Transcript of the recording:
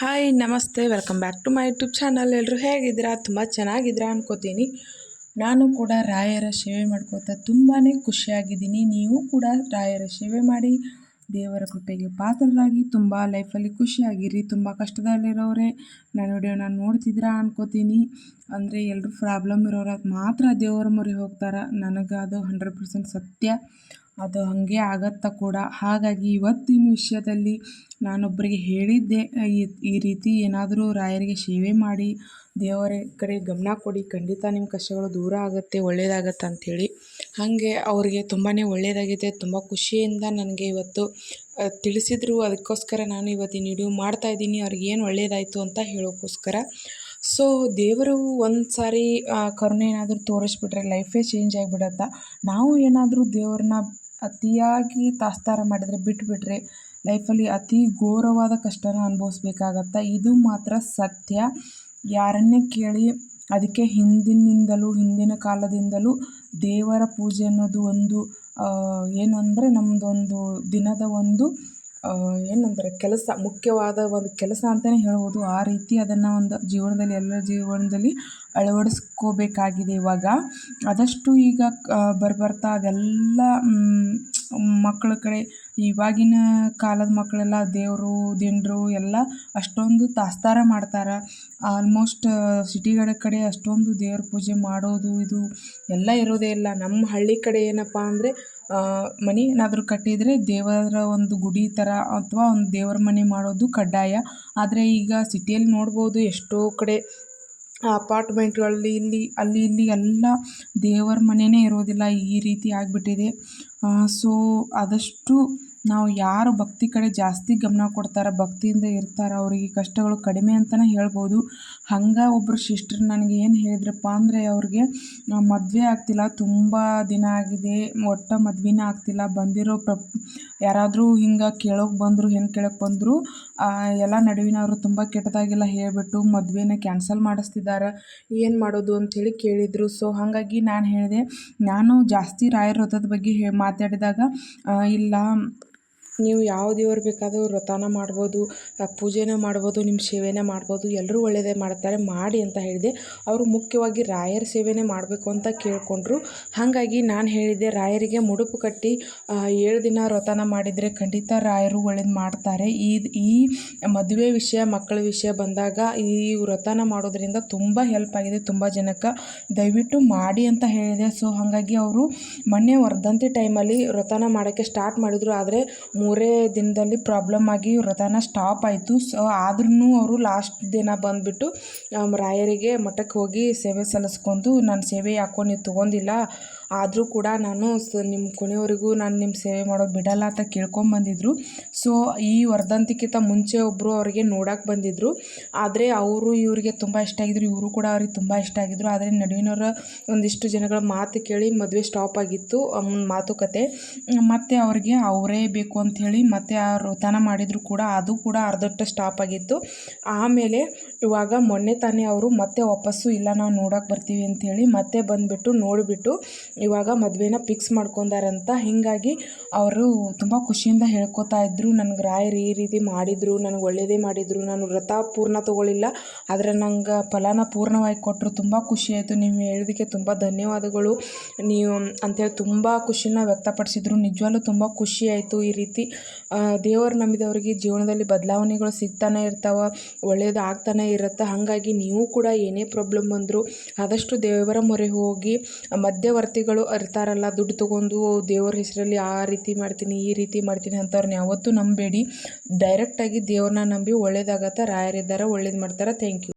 Hi ನಮಸ್ತೆ. Welcome back to my YouTube channel ಎಲ್ಲರೂ ಹೇಗಿದ್ದೀರಾ? ತುಂಬ ಚೆನ್ನಾಗಿದ್ದೀರಾ ಅನ್ಕೋತೀನಿ. ನಾನು ಕೂಡ ರಾಯರ ಸೇವೆ ಮಾಡ್ಕೋತಾ ತುಂಬಾ ಖುಷಿಯಾಗಿದ್ದೀನಿ. ನೀವು ಕೂಡ ರಾಯರ ಸೇವೆ ಮಾಡಿ ದೇವರ ಕೃಪೆಗೆ ಪಾತ್ರರಾಗಿ ತುಂಬ ಲೈಫಲ್ಲಿ ಖುಷಿಯಾಗಿರಿ. ತುಂಬ ಕಷ್ಟದಲ್ಲಿರೋರೆ. ನಾನು ವಿಡಿಯೋನ ನೋಡ್ತಿದ್ದೀರಾ ಅನ್ಕೋತೀನಿ. ಅಂದರೆ ಎಲ್ಲರೂ ಪ್ರಾಬ್ಲಮ್ ಇರೋರು ಮಾತ್ರ ದೇವರ ಮೊರೆ ಹೋಗ್ತಾರೆ? ನನಗೆ ಅದು ಹಂಡ್ರೆಡ್ ಪರ್ಸೆಂಟ್ ಸತ್ಯ. ಅದು ಹಾಗೆ ಆಗುತ್ತಾ ಕೂಡ. ಹಾಗಾಗಿ ಇವತ್ತಿನ ವಿಷಯದಲ್ಲಿ ನಾನೊಬ್ಬರಿಗೆ ಹೇಳಿದ್ದೆ ಈ ರೀತಿ ಏನಾದರೂ ರಾಯರಿಗೆ ಸೇವೆ ಮಾಡಿ, ದೇವರ ಕಡೆ ಗಮನ ಕೊಡಿ, ಖಂಡಿತ ನಿಮ್ಮ ಕಷ್ಟಗಳು ದೂರ ಆಗುತ್ತೆ ಒಳ್ಳೆಯದಾಗತ್ತೆ ಅಂಥೇಳಿ. ಹಾಗೆ ಅವರಿಗೆ ತುಂಬಾ ಒಳ್ಳೆಯದಾಗಿದೆ ತುಂಬ ಖುಷಿಯಿಂದ ನನಗೆ ಇವತ್ತು ತಿಳಿಸಿದರು. ಅದಕ್ಕೋಸ್ಕರ ನಾನು ಇವತ್ತಿನ ವಿಡಿಯೋ ಮಾಡ್ತಾಯಿದ್ದೀನಿ ಅವ್ರಿಗೆ ಏನು ಒಳ್ಳೆಯದಾಯಿತು ಅಂತ ಹೇಳೋಕ್ಕೋಸ್ಕರ. ಸೊ ದೇವರು ಒಂದು ಸಾರಿ ಕರುಣೆ ಏನಾದರೂ ತೋರಿಸ್ಬಿಟ್ರೆ ಲೈಫೇ ಚೇಂಜ್ ಆಗಿಬಿಡತ್ತೆ? ನಾವು ಏನಾದರೂ ದೇವ್ರನ್ನ ಅತಿಯಾಗಿ ತಾಸ್ತಾರ ಮಾಡಿದರೆ ಬಿಟ್ಟುಬಿಟ್ರೆ ಲೈಫಲ್ಲಿ ಅತಿ ಘೋರವಾದ ಕಷ್ಟನ ಅನುಭವಿಸ್ಬೇಕಾಗತ್ತೆ? ಇದು ಮಾತ್ರ ಸತ್ಯ. ಯಾರನ್ನೇ ಕೇಳಿ ಅದಕ್ಕೆ ಹಿಂದಿನಿಂದಲೂ, ಹಿಂದಿನ ಕಾಲದಿಂದಲೂ ದೇವರ ಪೂಜೆ ಅನ್ನೋದು ಒಂದು ಏನಂದರೆ ನಮ್ಮದೊಂದು ದಿನದ ಒಂದು ಏನಂತಾರೆ, ಕೆಲಸ, ಮುಖ್ಯವಾದ ಒಂದು ಕೆಲಸ ಅಂತಲೇ ಹೇಳ್ಬೋದು. ಆ ರೀತಿ ಅದನ್ನು ಒಂದು ಜೀವನದಲ್ಲಿ, ಎಲ್ಲರ ಜೀವನದಲ್ಲಿ ಅಳವಡಿಸ್ಕೋಬೇಕಾಗಿದೆ ಇವಾಗ. ಆದಷ್ಟು ಈಗ ಬರ್ಬರ್ತಾ ಅದೆಲ್ಲ ಮಕ್ಕಳ ಕಡೆ, ಇವಾಗಿನ ಕಾಲದ ಮಕ್ಕಳೆಲ್ಲ, ದೇವರು, ದಿಂಡರು ಎಲ್ಲ ಅಷ್ಟೊಂದು ತಾಸ್ತಾರ ಮಾಡ್ತಾರೆ. ಆಲ್ಮೋಸ್ಟ್ ಸಿಟಿಗಳ ಕಡೆ ಅಷ್ಟೊಂದು ದೇವ್ರ ಪೂಜೆ ಮಾಡೋದು, ಇದು ಎಲ್ಲ ಇರೋದೇ ಇಲ್ಲ. ನಮ್ಮ ಹಳ್ಳಿ ಕಡೆ ಏನಪ್ಪ ಅಂದರೆ ಮನೆ ಏನಾದರೂ ಕಟ್ಟಿದರೆ ದೇವರ ಒಂದು ಗುಡಿ ಥರ ಅಥವಾ ಒಂದು ದೇವರ ಮನೆ ಮಾಡೋದು ಕಡ್ಡಾಯ. ಆದರೆ ಈಗ ಸಿಟಿಯಲ್ಲಿ ನೋಡ್ಬೋದು ಎಷ್ಟೋ ಕಡೆ ಅಪಾರ್ಟ್ಮೆಂಟ್ಗಳಲ್ಲಿ ಇಲ್ಲಿ, ಅಲ್ಲಿ ಇಲ್ಲಿ ಎಲ್ಲ ದೇವರ ಮನೆಯೇ ಇರೋದಿಲ್ಲ, ಈ ರೀತಿ ಆಗಿಬಿಟ್ಟಿದೆ. ಸೊ ಆದಷ್ಟು ನಾವು ಯಾರು ಭಕ್ತಿ ಕಡೆ ಜಾಸ್ತಿ ಗಮನ ಕೊಡ್ತಾರೆ, ಭಕ್ತಿಯಿಂದ ಇರ್ತಾರೆ, ಅವರಿಗೆ ಕಷ್ಟಗಳು ಕಡಿಮೆ ಅಂತಲೇ ಹೇಳ್ಬೋದು. ಹಂಗೆ ಒಬ್ಬರು ಸಿಸ್ಟ್ರ್ ನನಗೆ ಏನು ಹೇಳಿದ್ರಪ್ಪ ಅಂದರೆ, ಅವ್ರಿಗೆ ಮದುವೆ ಆಗ್ತಿಲ್ಲ, ತುಂಬ ದಿನ ಆಗಿದೆ, ಒಟ್ಟು ಮದ್ವೆನೇ ಆಗ್ತಿಲ್ಲ, ಬಂದಿರೋ ಪ್ರ ಯಾರಾದರೂ ಹಿಂಗೆ ಕೇಳೋಕೆ ಬಂದರು ಹೆಂಗೆ ಕೇಳೋಕೆ ಬಂದರು ಎಲ್ಲ ನಡುವಿನವರು ತುಂಬ ಕೆಟ್ಟದಾಗೆಲ್ಲ ಹೇಳಿಬಿಟ್ಟು ಮದುವೆನ ಕ್ಯಾನ್ಸಲ್ ಮಾಡಿಸ್ತಿದ್ದಾರೆ ಏನು ಮಾಡೋದು ಅಂಥೇಳಿ ಕೇಳಿದರು. ಸೊ, ಹಾಗಾಗಿ ನಾನು ಹೇಳಿದೆ, ನಾನು ಜಾಸ್ತಿ ರಾಯರ ವ್ರತದ ಬಗ್ಗೆ ಹೇ, ಮಾತಾಡಿದಾಗ ಇಲ್ಲ ನೀವು ಯಾವ ದೇವ್ರು ಬೇಕಾದರೂ ವ್ರತನ ಮಾಡ್ಬೋದು ಪೂಜೆನ ಮಾಡ್ಬೋದು, ನಿಮ್ಮ ಸೇವೆನೇ ಮಾಡ್ಬೋದು, ಎಲ್ಲರೂ ಒಳ್ಳೆಯದೇ ಮಾಡ್ತಾರೆ, ಮಾಡಿ ಅಂತ ಹೇಳಿದೆ. ಅವರು ಮುಖ್ಯವಾಗಿ ರಾಯರ ಸೇವೆನೇ ಮಾಡಬೇಕು ಅಂತ ಕೇಳಿಕೊಂಡ್ರು. ಹಾಗಾಗಿ ನಾನು ಹೇಳಿದೆ, ರಾಯರಿಗೆ ಮುಡುಪು ಕಟ್ಟಿ ಏಳು ದಿನ ವ್ರತನ ಮಾಡಿದರೆ ಖಂಡಿತ ರಾಯರು ಒಳ್ಳೇದು ಮಾಡ್ತಾರೆ. ಈ ಈ ಮದುವೆ ವಿಷಯ, ಮಕ್ಕಳ ವಿಷಯ ಬಂದಾಗ ಈ ವ್ರತನ ಮಾಡೋದ್ರಿಂದ ತುಂಬ ಹೆಲ್ಪ್ ಆಗಿದೆ, ತುಂಬ ಜನಕ್ಕೆ. ದಯವಿಟ್ಟು ಮಾಡಿ ಅಂತ ಹೇಳಿದೆ. ಸೊ ಹಾಗಾಗಿ ಅವರು ಮೊನ್ನೆ ವರ್ಧಂತಿ ಟೈಮಲ್ಲಿ ವ್ರತನ ಮಾಡೋಕ್ಕೆ ಸ್ಟಾರ್ಟ್ ಮಾಡಿದರು. ಆದರೆ ಮೂರೇ ದಿನದಲ್ಲಿ ಪ್ರಾಬ್ಲಮ್ ಆಗಿ ವ್ರತನ ಸ್ಟಾಪ್ ಆಯಿತು. ಸೊ ಆದ್ರೂ ಅವರು ಲಾಸ್ಟ್ ದಿನ ಬಂದುಬಿಟ್ಟು ರಾಯರಿಗೆ ಮಠಕ್ಕೆ ಹೋಗಿ ಸೇವೆ ಸಲ್ಲಿಸ್ಕೊಂಡು, ನಾನು ಸೇವೆ ಯಾಕೋ ನೀವು ತೊಗೊಂಡಿಲ್ಲ. ಆದರೂ ಕೂಡ ನಾನು ಸ ನಿಮ್ಮ ಕೊನೆಯವರೆಗೂ ನಾನು ನಿಮ್ಮ ಸೇವೆ ಮಾಡೋದು ಬಿಡಲ್ಲ ಅಂತ ಕೇಳ್ಕೊಂಬಂದಿದ್ರು ಸೊ ಈ ವರ್ಧಂತಿಕ್ಕಿಂತ ಮುಂಚೆ ಒಬ್ಬರು ಅವರಿಗೆ ನೋಡೋಕೆ ಬಂದಿದ್ದರು ಆದರೆ ಅವರು ಇವರಿಗೆ ತುಂಬ ಇಷ್ಟ ಆಗಿದ್ರು, ಇವರು ಕೂಡ ಅವ್ರಿಗೆ ತುಂಬ ಇಷ್ಟ ಆಗಿದ್ರು. ಆದರೆ ನಡುವಿನವರ ಒಂದಿಷ್ಟು ಜನಗಳ ಮಾತು ಕೇಳಿ ಮದುವೆ ಸ್ಟಾಪ್ ಆಗಿತ್ತು ಮಾತುಕತೆ. ಮತ್ತು ಅವ್ರಿಗೆ ಅವರೇ ಬೇಕು ಅಂಥೇಳಿ ಮತ್ತೆ ವ್ರತನ ಮಾಡಿದರೂ ಕೂಡ, ಅದು ಕೂಡ ಅರ್ಧಕ್ಕೆ ಸ್ಟಾಪ್ ಆಗಿತ್ತು. ಆಮೇಲೆ ಇವಾಗ ಮೊನ್ನೆ ತಾನೇ ಅವರು ಮತ್ತೆ ವಾಪಸ್ಸು ಇಲ್ಲ, ನಾವು ನೋಡೋಕೆ ಬರ್ತೀವಿ ಅಂಥೇಳಿ ಮತ್ತೆ ಬಂದುಬಿಟ್ಟು ನೋಡಿಬಿಟ್ಟು ಇವಾಗ ಮದುವೆನ ಫಿಕ್ಸ್ ಮಾಡ್ಕೊಂಡಾರಂತ. ಹೀಗಾಗಿ ಅವರು ತುಂಬ ಖುಷಿಯಿಂದ ಹೇಳ್ಕೊತಾ ಇದ್ದರು ನನಗೆ ರಾಯರು ಈ ರೀತಿ ಮಾಡಿದರು, ನನಗೆ ಒಳ್ಳೆಯದೇ ಮಾಡಿದರು. ನಾನು ವ್ರತ ಪೂರ್ಣ ತೊಗೊಳಿಲ್ಲ ಆದರೆ ನಂಗೆ ಫಲನ ಪೂರ್ಣವಾಗಿ ಕೊಟ್ಟರು ತುಂಬ ಖುಷಿ ಆಯಿತು. ನೀವು ಹೇಳೋದಕ್ಕೆ ತುಂಬ ಧನ್ಯವಾದಗಳು. ನೀವು ಅಂತೇಳಿ ತುಂಬ ಖುಷಿನ ವ್ಯಕ್ತಪಡಿಸಿದ್ರು. ನಿಜವಾಗ್ಲೂ ತುಂಬ ಖುಷಿ ಆಯಿತು ಈ ರೀತಿ. ದೇವರು ನಂಬಿದವರಿಗೆ ಜೀವನದಲ್ಲಿ ಬದಲಾವಣೆಗಳು ಸಿಗ್ತಾನೆ ಇರ್ತಾವೆ ಒಳ್ಳೆಯದು ಆಗ್ತಾನೆ ಇರುತ್ತೆ. ಹಾಗಾಗಿ ನೀವು ಕೂಡ ಏನೇ ಪ್ರಾಬ್ಲಮ್ ಬಂದರೂ ಆದಷ್ಟು ದೇವರ ಮೊರೆ ಹೋಗಿ ಮಧ್ಯವರ್ತಿಗಳು ಗಳು ಇರ್ತಾರಲ್ಲ ದುಡ್ಡು ತೊಗೊಂಡು ದೇವರ ಹೆಸರಲ್ಲಿ ಆ ರೀತಿ ಮಾಡ್ತೀನಿ, ಈ ರೀತಿ ಮಾಡ್ತೀನಿ ಅಂಥವ್ರನ್ನ ಯಾವತ್ತೂ ಡೈರೆಕ್ಟ್ ಡೈರೆಕ್ಟಾಗಿ ದೇವ್ರನ್ನ ನಂಬಿ ಒಳ್ಳೇದಾಗತ್ತೆ, ರಾಯರಿದ್ದಾರೆ ಒಳ್ಳೇದು ಮಾಡ್ತಾರೆ. Thank you.